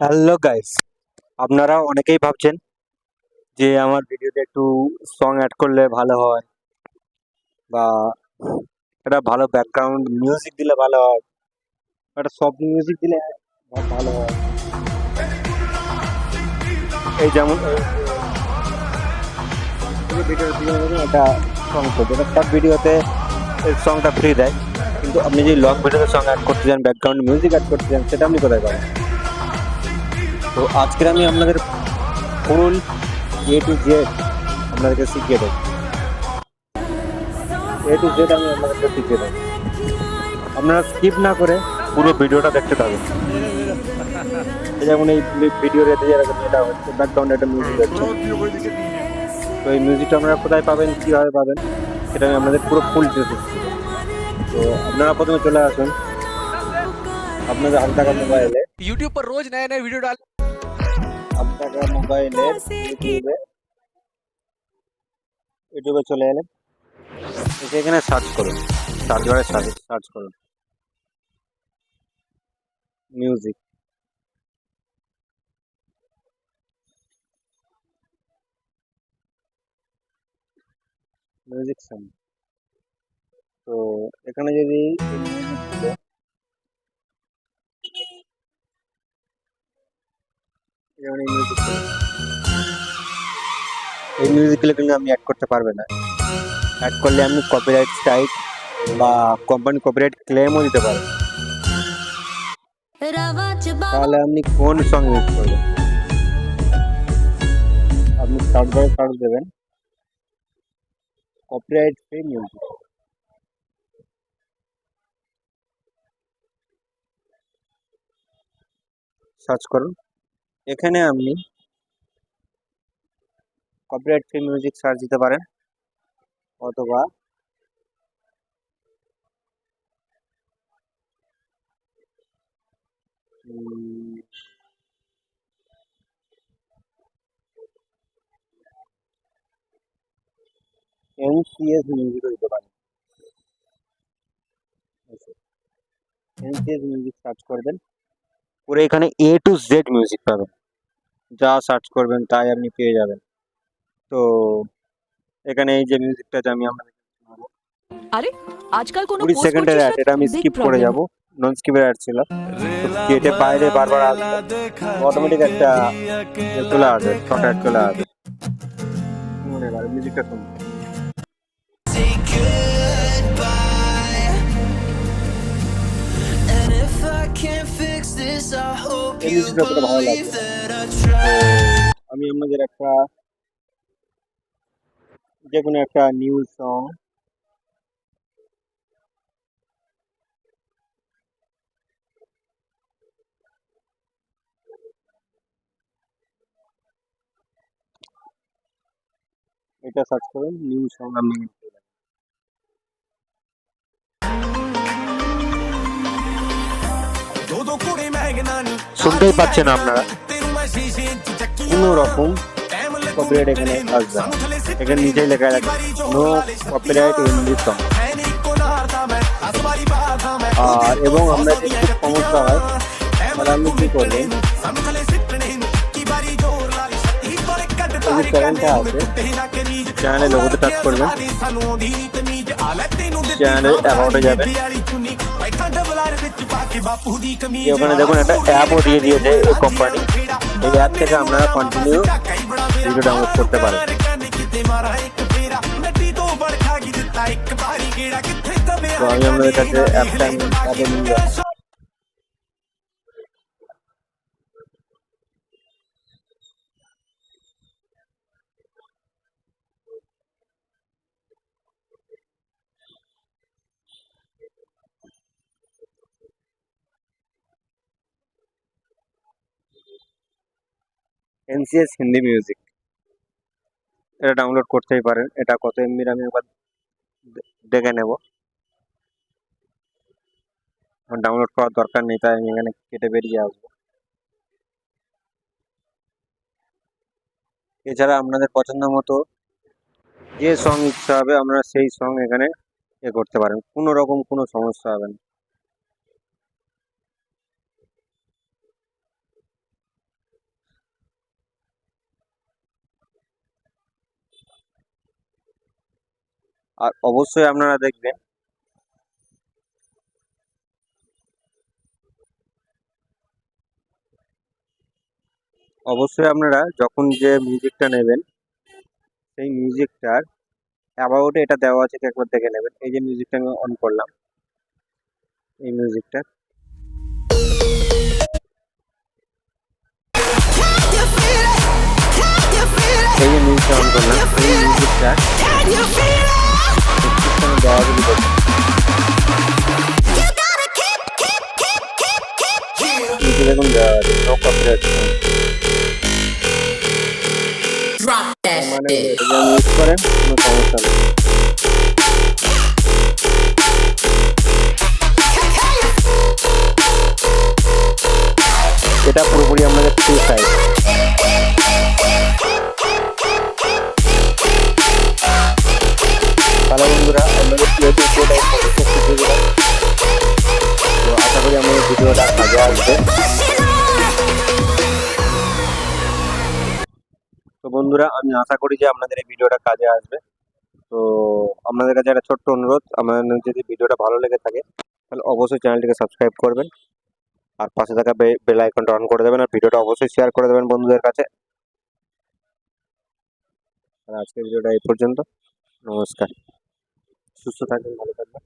Hello guys আপনারা অনেকেই ভাবছেন যে আমার ভিডিওতে একটু সং অ্যাড করলে ভালো হয় বা একটা ভালো ব্যাকগ্রাউন্ড মিউজিক দিলে ভালো হয়, একটা সফট মিউজিক দিলে ভালো হয়। এই যেমন একটা সং করবে সব ভিডিওতে সংটা ফ্রি দেয়। কিন্তু আপনি যদি লং ভিডিওতে সং অ্যাড করতে চান ব্যাকগ্রাউন্ড মিউজিক অ্যাড করতে চান সেটা আপনি কোথায় পাবেন? তো আজকের আমি আপনাদের ফুল এ টু জেড আপনাদেরকে শিখিয়ে দেবো এ টু জেড আমি আপনাদেরকে শিখিয়ে দেবো আপনারা স্কিপ না করে পুরো ভিডিওটা দেখতে থাকুন এই যেমন এই ভিডিও রেতে যেরকম এটা হচ্ছে ব্যাকগ্রাউন্ডে একটা মিউজিক হচ্ছে তো এই মিউজিকটা আপনারা কোথায় পাবেন কীভাবে পাবেন সেটা আমি আপনাদের পুরো ফুল দিতে তো আপনারা প্রথমে চলে আসুন আপনাদের হাতে থাকা মোবাইলে यूट्यूब पर रोज नए नए वीडियो डाल থাকা মোবাইলে ইউটিউবে ইউটিউবে চলে এলেন। এসে এখানে সার্চ করুন। সার্চ বারে সার্চ সার্চ করুন। মিউজিক মিউজিক সাউন্ড তো এখানে যদি এই মিউজিকগুলো যেমন এই মিউজিক এই কিন্তু আপনি অ্যাড করতে পারবেন না। অ্যাড করলে আপনি কপিরাইট স্ট্রাইক বা কোম্পানি কপিরাইট ক্লেমও দিতে পারেন তাহলে আপনি কোন সং ইউজ করবেন? আপনি সার্চ বারে সার্চ দেবেন। কপিরাইট ফ্রি মিউজিক সার্চ করুন। এখানে আপনি কপিরাইট ফ্রি মিউজিক সার্চ দিতে পারেন, অথবা এনসিএস মিউজিকও দিতে পারেন। এনসিএস মিউজিক সার্চ করবেন। পুরো এখানে এ টু জেড মিউজিক পাবেন। যা সার্চ করবেন তাই আপনি পেয়ে যাবেন। তো এখানে এই যে মিউজিকটা যে আমি আপনাদের আরে আজকাল কোনো কুড়ি post সেকেন্ডের অ্যাড এটা আমি স্কিপ করে. যাব। নন স্কিপের অ্যাড ছিল গেটে বাইরে বারবার আসবে। অটোমেটিক একটা চলে আসবে শর্ট অ্যাড চলে আসবে। মনে করে মিউজিকটা শুনুন আমি আপনাদের একটা যে কোনো একটা নিউজ সং এটা সার্চ করুন নিউজ সং আপনি শুনতেই পাচ্ছেন আপনারা কোনো রকম কপিরাইট এখানে আসবে না। এখানে নিচেই লেখা আছে no copyright in this song আর এবং আমরা যদি খুব সমস্যা হয় তাহলে আপনি কি করবেন এই যে চ্যানেলটা আছে চ্যানেলের লোগোতে টাচ করবেন চ্যানেলের অ্যাকাউন্টে যাবেন দিয়ে ওখানে দেখুন একটা অ্যাপও দিয়ে দিয়েছে এই কোম্পানি এই অ্যাপ থেকে আপনারা কন্টিনিউ ভিডিও ডাউনলোড করতে পারেন। তো আমি আপনাদের কাছে অ্যাপটা অ্যাপে নিয়ে এনসিএস হিন্দি মিউজিক এটা ডাউনলোড করতেই পারেন। এটা কত এমবির আমি একবার দেখে নেব। ডাউনলোড করার দরকার নেই, তাই আমি এখানে কেটে বেরিয়ে আসব। এছাড়া আপনাদের পছন্দ মতো যে সং ইচ্ছা হবে, আপনারা সেই সং এখানে এ করতে পারেন। কোনো রকম কোনো সমস্যা হবে না। আর অবশ্যই আপনারা দেখবেন। অবশ্যই আপনারা যখন যে মিউজিকটা নেবেন, সেই মিউজিকটার অ্যাবাউটে এটা দেওয়া আছে, একবার দেখে নেবেন। এই যে মিউজিকটা আমি অন করলাম। এই মিউজিকটা এই যে মিউজিকটা অন করলাম, এই মিউজিকটা যদি ইউজ করেন, কোনো সমস্যা নেই। এটা পুরোপুরি আমাদের দিলাম তো আশা করি আমাদের ভিডিওটা কাজে আসবে। বন্ধুরা, আমি আশা করি যে আপনাদের এই ভিডিওটা কাজে আসবে। তো আপনাদের কাছে একটা ছোট্ট অনুরোধ আমাদের যদি ভিডিওটা ভালো লেগে থাকে, তাহলে অবশ্যই চ্যানেলটিকে সাবস্ক্রাইব করবেন। আর পাশে থাকা বেল আইকনটা অন করে দেবেন, আর ভিডিওটা অবশ্যই শেয়ার করে দেবেন বন্ধুদের কাছে। আর আজকের ভিডিওটা এই পর্যন্ত। নমস্কার। সুস্থ থাকবেন, ভালো থাকবেন।